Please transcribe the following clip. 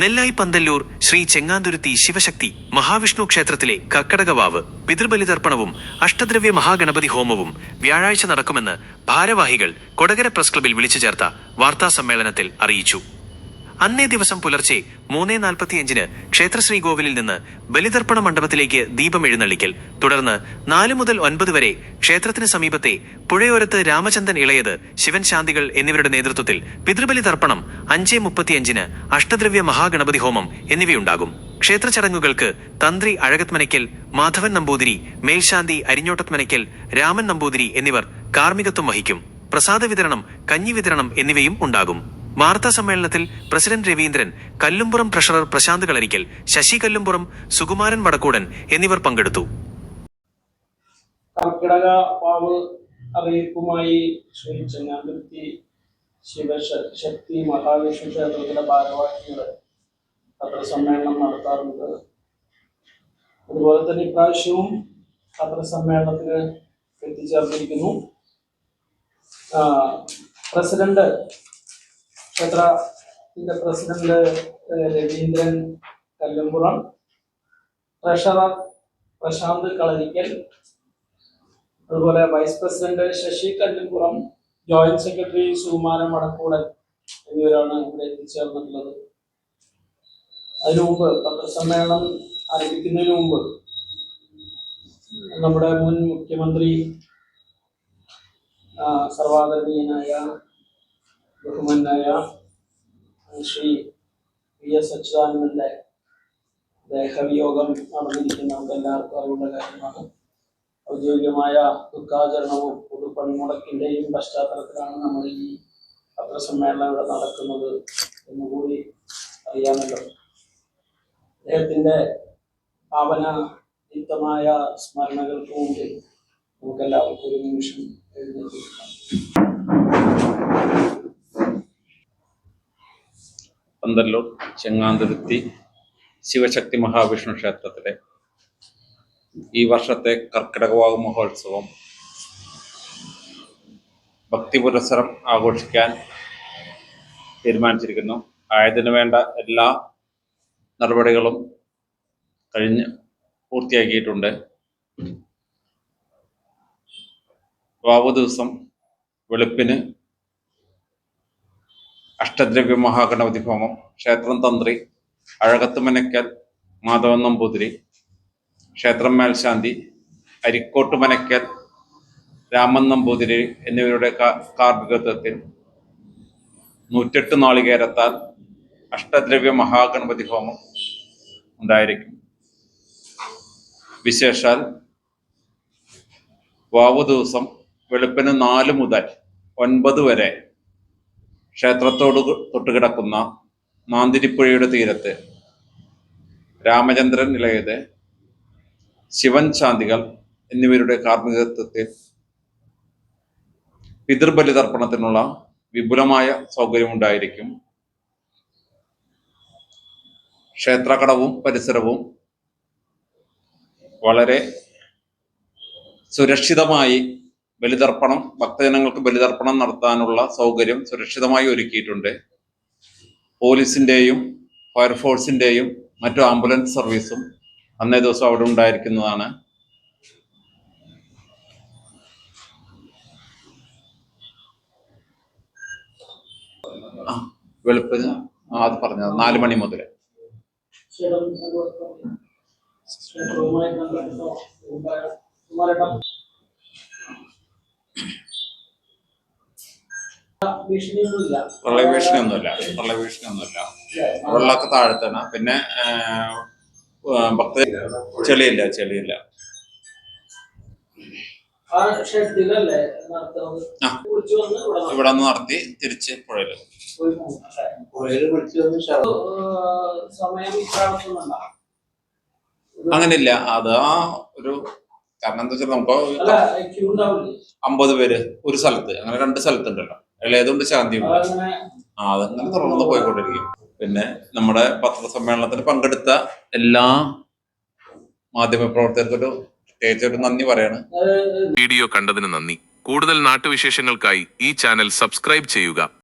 നെല്ലായി പന്തല്ലൂർ ശ്രീ ചെങ്ങാന്തുരുത്തി ശിവശക്തി മഹാവിഷ്ണു ക്ഷേത്രത്തിലെ കക്കടകവാവ് പിതൃബലിതർപ്പണവും അഷ്ടദ്രവ്യ മഹാഗണപതി ഹോമവും വ്യാഴാഴ്ച നടക്കുമെന്ന് ഭാരവാഹികൾ കൊടകര പ്രസ് ക്ലബിൽ വിളിച്ചു ചേർത്ത വാർത്താ സമ്മേളനത്തിൽ അറിയിച്ചു. അന്നേ ദിവസം പുലർച്ചെ മൂന്നേ നാൽപ്പത്തിയഞ്ചിന് ക്ഷേത്രശ്രീ കോവിലിൽ നിന്ന് ബലിതർപ്പണ മണ്ഡപത്തിലേക്ക് ദീപം എഴുന്നള്ളിക്കൽ. തുടർന്ന് നാല് മുതൽ ഒൻപത് വരെ ക്ഷേത്രത്തിന് സമീപത്തെ പുഴയോരത്ത് രാമചന്ദ്രൻ ഇളയത് ശിവൻ ശാന്തികൾ എന്നിവരുടെ നേതൃത്വത്തിൽ പിതൃബലി തർപ്പണം അഞ്ചേ മുപ്പത്തിയഞ്ചിന് അഷ്ടദ്രവ്യ മഹാഗണപതി ഹോമം എന്നിവയുണ്ടാകും. ക്ഷേത്ര ചടങ്ങുകൾക്ക് തന്ത്രി അഴകത്മനയ്ക്കൽ മാധവൻ നമ്പൂതിരി മേൽശാന്തി അരിഞ്ഞോട്ടത്മനയ്ക്കൽ രാമൻ നമ്പൂതിരി എന്നിവർ കാർമ്മികത്വം വഹിക്കും. പ്രസാദ വിതരണം കഞ്ഞി വിതരണം എന്നിവയും ഉണ്ടാകും. വാർത്താ സമ്മേളനത്തിൽ പ്രസിഡന്റ് രവീന്ദ്രൻ കല്ലുംപുറം ട്രഷറർ പ്രശാന്ത് കളരിക്കൽ ശശി കല്ലുംപുറം സുകുമാരൻ വടക്കൂടൻ എന്നിവർ പങ്കെടുത്തു. കർക്കിടക പാവ് അറിയിപ്പുമായി ശ്രീ ചെങ്ങാന്തുരുത്തി ശിവശക്തി മഹാവിഷ്ണു ക്ഷേത്രത്തിലെ ഭാരവാഹികൾ പത്രസമ്മേളനം നടത്താറുണ്ട്. അതുപോലെ തന്നെ ഇപ്രാവശ്യവും പത്രസമ്മേളനത്തിന് എത്തിച്ചേർന്നിരിക്കുന്നു. ആ, പ്രസിഡന്റ് ക്ഷേത്രത്തിന്റെ പ്രസിഡന്റ് രവീന്ദ്രൻ കല്ലുംപുറം. ട്രഷറർ പ്രശാന്ത് കളരിക്കൽ. അതുപോലെ vice president Sasi Kallumpuram joint secretary Sukumaran Vadakkoodan എന്നിവരാണ് ഇവിടെ എത്തിച്ചേർന്നിട്ടുള്ളത്. അതിനു മുമ്പ് പത്രസമ്മേളനം ആരംഭിക്കുന്നതിന് മുമ്പ് നമ്മുടെ മുൻ മുഖ്യമന്ത്രി സർവാദരണീയനായ ബഹുമാനായ ശ്രീ വി എസ് അച്യുതാനന്ദന്റെ ദേഹവിയോഗം നടന്നിരിക്കുന്ന നമുക്ക് എല്ലാവർക്കും അറിവുള്ള കാര്യമാണ്. ഔദ്യോഗികമായ ദുഃഖാചരണവും പൊതു പണിമുടക്കിന്റെയും പശ്ചാത്തലത്തിലാണ് നമ്മൾ ഈ പത്രസമ്മേളനം ഇവിടെ നടക്കുന്നത് എന്നുകൂടി അറിയാമല്ലോ. അദ്ദേഹത്തിന്റെ ഭാവന യുക്തമായ സ്മരണകൾക്ക് മുമ്പിൽ നമുക്കെല്ലാവർക്കും ഒരു നിമിഷം എഴുന്നേൽക്കാം പന്തല്ലൂർ ചെങ്ങാന്തുരുത്തി ശിവശക്തി മഹാവിഷ്ണു ക്ഷേത്രത്തിലെ ഈ വർഷത്തെ കർക്കിടകവാവ് മഹോത്സവം ഭക്തി പുരസ്സരം ആഘോഷിക്കാൻ തീരുമാനിച്ചിരിക്കുന്നു. ആയതിനു വേണ്ട എല്ലാ നടപടികളും കഴിഞ്ഞ് പൂർത്തിയാക്കിയിട്ടുണ്ട്. വാവു ദിവസം വെളുപ്പിന് അഷ്ടദ്രവ്യ മഹാഗണപതി ഹോമം ക്ഷേത്രം തന്ത്രി അഴകത്ത് മനക്കൽ മാധവൻ നമ്പൂതിരി ക്ഷേത്രം മേൽശാന്തി അരിക്കോട്ട് മനക്കൽ രാമൻ നമ്പൂതിരി എന്നിവരുടെ കാർമ്മികത്വത്തിൽ നൂറ്റെട്ട് നാളികേരത്താൽ അഷ്ടദ്രവ്യ മഹാഗണപതി ഹോമം ഉണ്ടായിരിക്കും. വിശേഷാൽ വാവു ദിവസം വെളുപ്പിന് നാല് മുതൽ ഒൻപത് വരെ ക്ഷേത്രത്തോട് തൊട്ടുകിടക്കുന്ന മാന്തിരിപ്പുഴയുടെ തീരത്ത് രാമചന്ദ്രൻ നിലയത് ശിവൻ ശാന്തികൾ എന്നിവരുടെ കാർമ്മികത്വത്തിൽ പിതൃബലി തർപ്പണത്തിനുള്ള വിപുലമായ സൗകര്യമുണ്ടായിരിക്കും. ക്ഷേത്രകടവും പരിസരവും വളരെ സുരക്ഷിതമായി ബലിതർപ്പണം ഭക്തജനങ്ങൾക്ക് ബലിതർപ്പണം നടത്താനുള്ള സൗകര്യം സുരക്ഷിതമായി ഒരുക്കിയിട്ടുണ്ട്. പോലീസിന്റെയും ഫയർഫോഴ്സിന്റെയും മറ്റു ആംബുലൻസ് സർവീസും അന്നേ ദിവസം അവിടെ ഉണ്ടായിരിക്കുന്നതാണ്. വെളുപ്പിന് അത് പറഞ്ഞത്. നാല് മണി മുതൽ കുമാരേട്ടൻ ഭീഷണിയൊന്നുമില്ല. പ്രളയഭീഷണിയൊന്നുമില്ല പ്രളയഭീഷണിയൊന്നുമില്ല വെള്ളമൊക്കെ താഴ്ത്തണം. പിന്നെ ഭക്ത ചെളിയില്ല ചെളിയില്ല. ഇവിടെ നിന്ന് നടത്തി തിരിച്ച് പുഴയിൽ. അങ്ങനില്ല അത് ആ ഒരു കാരണം എന്താ വെച്ചാൽ നമുക്ക് അമ്പത് പേര് ഒരു സ്ഥലത്ത്. അങ്ങനെ രണ്ട് സ്ഥലത്തുണ്ടല്ലോ. ഇളയതുകൊണ്ട് ശാന്തിയുണ്ട് അതങ്ങനെ? ആ അതങ്ങനെ തുടർന്ന് പോയിക്കൊണ്ടിരിക്കും. പിന്നെ നമ്മുടെ പത്രസമ്മേളനത്തിൽ പങ്കെടുത്ത എല്ലാ മാധ്യമപ്രവർത്തകർക്കൊരു പ്രത്യേകിച്ച് ഒരു നന്ദി പറയാണ്. വീഡിയോ കണ്ടതിന് നന്ദി. കൂടുതൽ നാട്ടുവിശേഷങ്ങൾക്കായി ഈ ചാനൽ സബ്സ്ക്രൈബ് ചെയ്യുക.